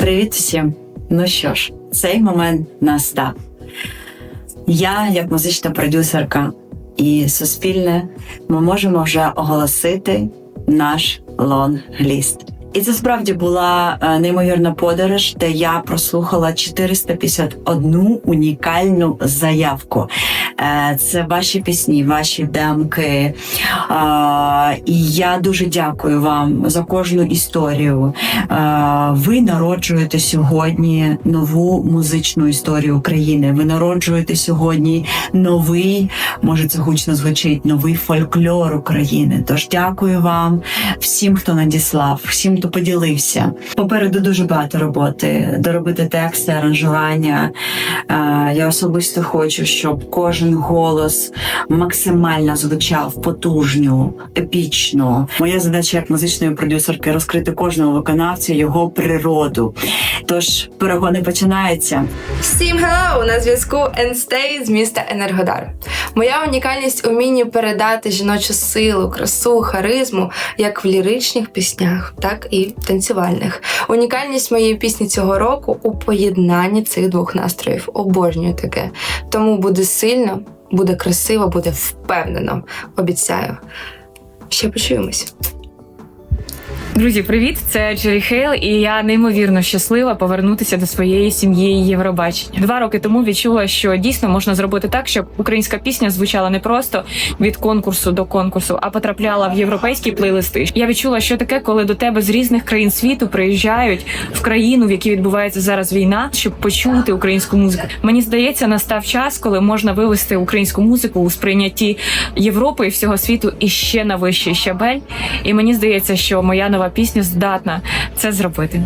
Привіт всім! Ну що ж, цей момент настав. Я, як музична продюсерка і суспільне, ми можемо вже оголосити наш лонгліст. І це справді була е, неймовірна подорож, де я прослухала 451 унікальну заявку. Е, Це ваші пісні, ваші демки. І я дуже дякую вам за кожну історію. Е, Ви народжуєте сьогодні нову музичну історію України. Ви народжуєте сьогодні новий, може це гучно звучить, новий фольклор України. Тож дякую вам всім, хто надіслав, всім, хто поділився. Попереду дуже багато роботи. Доробити тексти, аранжування. Я особисто хочу, щоб кожен голос максимально звучав потужно, епічно. Моя задача як музичної продюсерки розкрити кожного виконавця його природу. Тож перегони починаються. Всім hello! На зв'язку Енстей з міста Енергодар. Моя унікальність у вмінні передати жіночу силу, красу, харизму як в ліричних піснях, так і танцювальних. Унікальність моєї пісні цього року у поєднанні цих двох настроїв. Обожнюю таке. Тому буде сильно, буде красиво, буде впевнено. Обіцяю. Ще почуємось. Друзі, привіт! Це Джері Хейл, і я неймовірно щаслива повернутися до своєї сім'ї Євробачення. Два роки тому відчула, що дійсно можна зробити так, щоб українська пісня звучала не просто від конкурсу до конкурсу, а потрапляла в європейські плейлисти. Я відчула, що таке, коли до тебе з різних країн світу приїжджають в країну, в якій відбувається зараз війна, щоб почути українську музику. Мені здається, настав час, коли можна вивести українську музику у сприйнятті Європи і всього світу і ще на вищий щабель. І мені здається, що моя нова пісня здатна це зробити.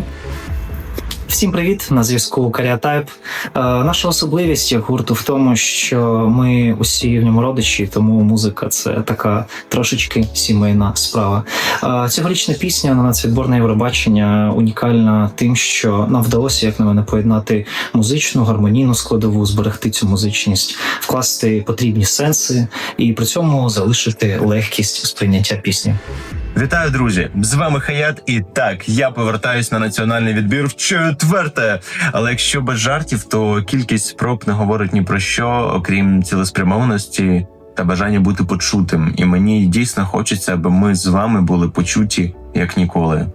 Всім привіт! На зв'язку Каріатайп. Е, наша особливість гурту в тому, що ми усі в ньому родичі, тому музика це така трошечки сімейна справа. Е, цьогорічна пісня на нацвідборне Євробачення унікальна тим, що нам вдалося, як на мене, поєднати музичну, гармонійну складову, зберегти цю музичність, вкласти потрібні сенси і при цьому залишити легкість сприйняття пісні. Вітаю, друзі! З вами Хаят, і так я повертаюсь на національний відбір в четверте. Але якщо без жартів, то кількість спроб не говорить ні про що, окрім цілеспрямованості та бажання бути почутим. І мені дійсно хочеться, аби ми з вами були почуті як ніколи.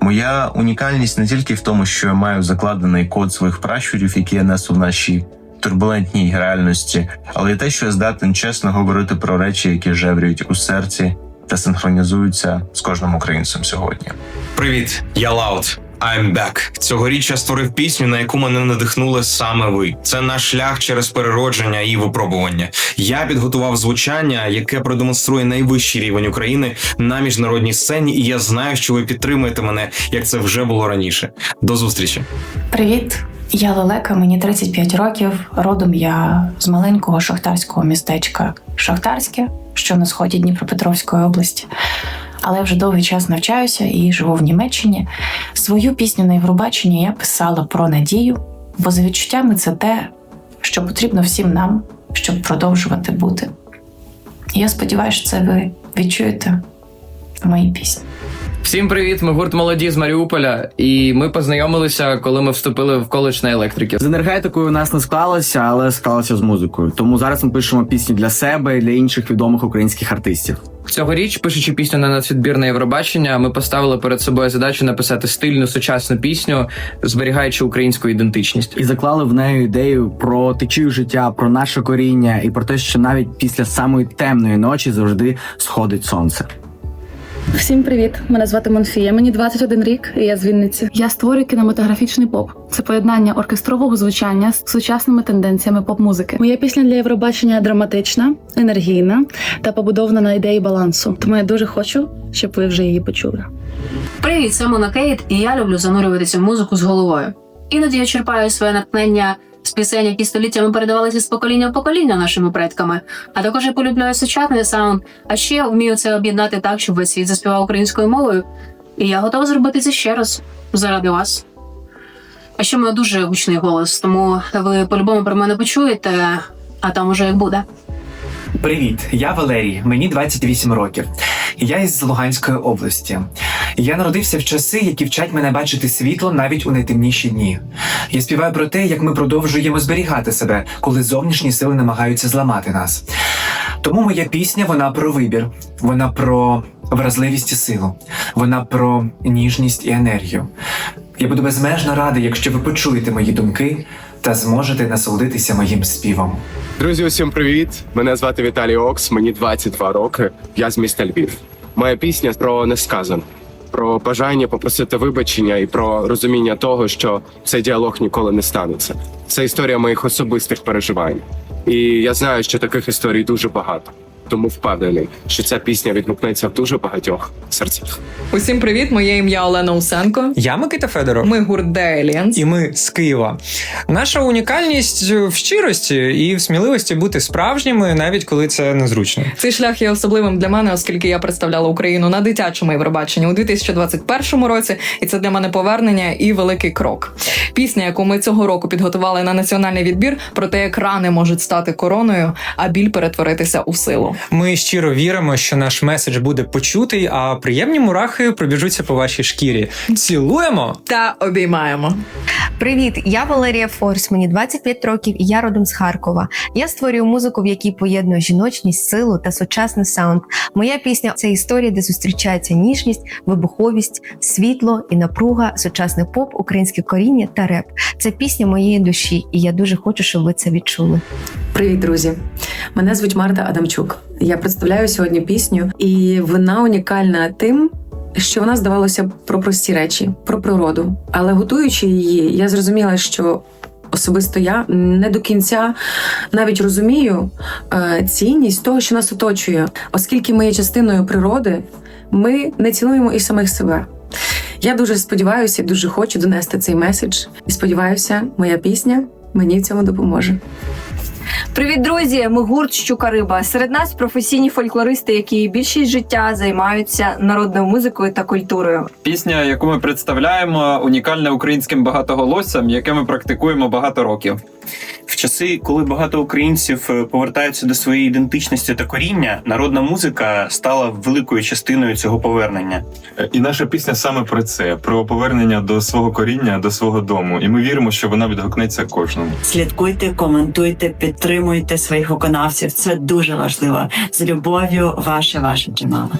Моя унікальність не тільки в тому, що я маю закладений код своїх пращурів, які я несу в нашій турбулентній реальності, але й те, що я здатен чесно говорити про речі, які жеврюють у серці та синхронізуються з кожним українцем сьогодні. Привіт, я Лаут. I'm back. Цьогоріч я створив пісню, на яку мене надихнули саме ви. Це наш шлях через переродження і випробування. Я підготував звучання, яке продемонструє найвищий рівень України на міжнародній сцені, і я знаю, що ви підтримуєте мене, як це вже було раніше. До зустрічі. Привіт, я Лелека, мені 35 років. Родом я з маленького шахтарського містечка Шахтарське, що на сході Дніпропетровської області. Але я вже довгий час навчаюся і живу в Німеччині. Свою пісню на Євробаченні я писала про надію, бо за відчуттями це те, що потрібно всім нам, щоб продовжувати бути. Я сподіваюся, це ви відчуєте в моїй пісні. Всім привіт! Ми гурт молоді з Маріуполя, і ми познайомилися, коли ми вступили в коледж на електриків. З енергетикою у нас не склалося, але склалося з музикою. Тому зараз ми пишемо пісні для себе і для інших відомих українських артистів. Цьогоріч, пишучи пісню на нацвідбір на Євробачення, ми поставили перед собою задачу написати стильну сучасну пісню, зберігаючи українську ідентичність. І заклали в неї ідею про течію життя, про наше коріння і про те, що навіть після самої темної ночі завжди сходить сонце. Всім привіт! Мене звати Монфія. Мені 21 рік, і я з Вінниці. Я створюю кінематографічний поп. Це поєднання оркестрового звучання з сучасними тенденціями поп-музики. Моя пісня для Євробачення драматична, енергійна та побудована на ідеї балансу. Тому я дуже хочу, щоб ви вже її почули. Привіт, це Мона Кейт, і я люблю занурюватися в музику з головою. Іноді я черпаю своє натхнення з пісень, які століттями передавалися з покоління в покоління нашими предками. А також я полюбляю сучасний саунд, а ще вмію це об'єднати так, щоб весь світ заспівав українською мовою. І я готова зробити це ще раз заради вас. А ще мене дуже гучний голос, тому ви по-любому про мене почуєте, а там уже як буде. Привіт, я Валерій, мені 28 років. Я із Луганської області. Я народився в часи, які вчать мене бачити світло навіть у найтемніші дні. Я співаю про те, як ми продовжуємо зберігати себе, коли зовнішні сили намагаються зламати нас. Тому моя пісня вона про вибір, вона про вразливість і силу, вона про ніжність і енергію. Я буду безмежно радий, якщо ви почуєте мої думки та зможете насолодитися моїм співом. Друзі, усім привіт! Мене звати Віталій Окс, мені 22 роки. Я з міста Львів. Моя пісня про несказане, про бажання попросити вибачення і про розуміння того, що цей діалог ніколи не станеться. Це історія моїх особистих переживань. І я знаю, що таких історій дуже багато. Тому впевнений, що ця пісня відгукнеться в дуже багатьох серцях. Усім привіт! Моє ім'я Олена Усенко. Я Микита Федоров. Ми гурт The Aliens. І ми з Києва. Наша унікальність в щирості і в сміливості бути справжніми, навіть коли це незручно. Цей шлях є особливим для мене, оскільки я представляла Україну на дитячому Євробаченні у 2021 році, і це для мене повернення і великий крок. Пісня, яку ми цього року підготували на національний відбір, про те, як рани можуть стати короною, а біль перетворитися у силу. Ми щиро віримо, що наш меседж буде почутий, а приємні мурахи пробіжуться по вашій шкірі. Цілуємо та обіймаємо. Привіт, я Валерія Форс, мені 25 років і я родом з Харкова. Я створюю музику, в якій поєднує жіночність, силу та сучасний саунд. Моя пісня це історія, де зустрічається ніжність, вибуховість, світло і напруга, сучасний поп, українське коріння та реп. Це пісня моєї душі, і я дуже хочу, щоб ви це відчули. Привіт, друзі! Мене звуть Марта Адамчук. Я представляю сьогодні пісню, і вона унікальна тим, що вона здавалося про прості речі, про природу. Але готуючи її, я зрозуміла, що особисто я не до кінця навіть розумію е, цінність того, що нас оточує, оскільки ми є частиною природи, ми не цінуємо і самих себе. Я дуже сподіваюся, дуже хочу донести цей меседж. І сподіваюся, моя пісня мені в цьому допоможе. Привіт, друзі! Ми гурт Щука Риба. Серед нас професійні фольклористи, які більшість життя займаються народною музикою та культурою. Пісня, яку ми представляємо, унікальна українським багатоголоссям, яке ми практикуємо багато років. В часи, коли багато українців е, повертаються до своєї ідентичності та коріння, народна музика стала великою частиною цього повернення. І наша пісня саме про це: про повернення до свого коріння, до свого дому. І ми віримо, що вона відгукнеться кожному. Слідкуйте, коментуйте, підтримуйте своїх виконавців. Це дуже важливо. З любов'ю, ваше ваше Джемала.